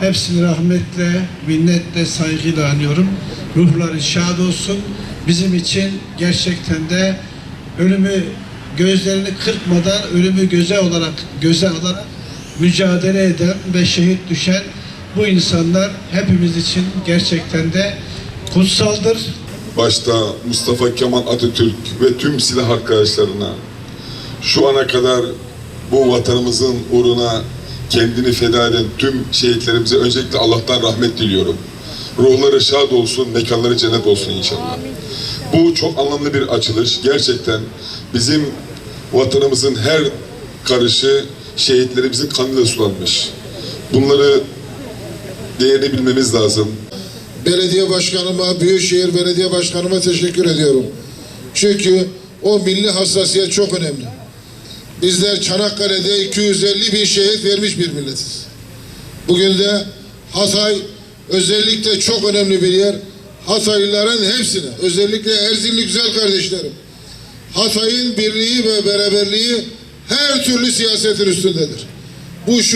Hepsini rahmetle, minnetle, saygıyla anıyorum. Ruhları şad olsun. Bizim için gerçekten de ölümü gözlerini kırpmadan ölümü göze olarak göze alarak mücadele eden ve şehit düşen bu insanlar hepimiz için gerçekten de kutsaldır. başta Mustafa Kemal Atatürk ve tüm silah arkadaşlarına şu ana kadar bu vatanımızın uğruna kendini feda eden tüm şehitlerimize öncelikle Allah'tan rahmet diliyorum. Ruhları şad olsun, mekanları cennet olsun inşallah. Bu çok anlamlı bir açılış. Gerçekten bizim vatanımızın her karışı şehitlerimizin kanıyla sulanmış. Bunları değerini bilmemiz lazım. belediye başkanıma, Büyükşehir Belediye Başkanıma teşekkür ediyorum. Çünkü o milli hassasiyet çok önemli. Bizler Çanakkale'de 250 bin şehit vermiş bir milletiz. Bugün de Hatay özellikle çok önemli bir yer. Hataylıların hepsine, özellikle Erzurumlu güzel kardeşlerim. Hatay'ın birliği ve beraberliği her türlü siyasetin üstündedir. Bu şu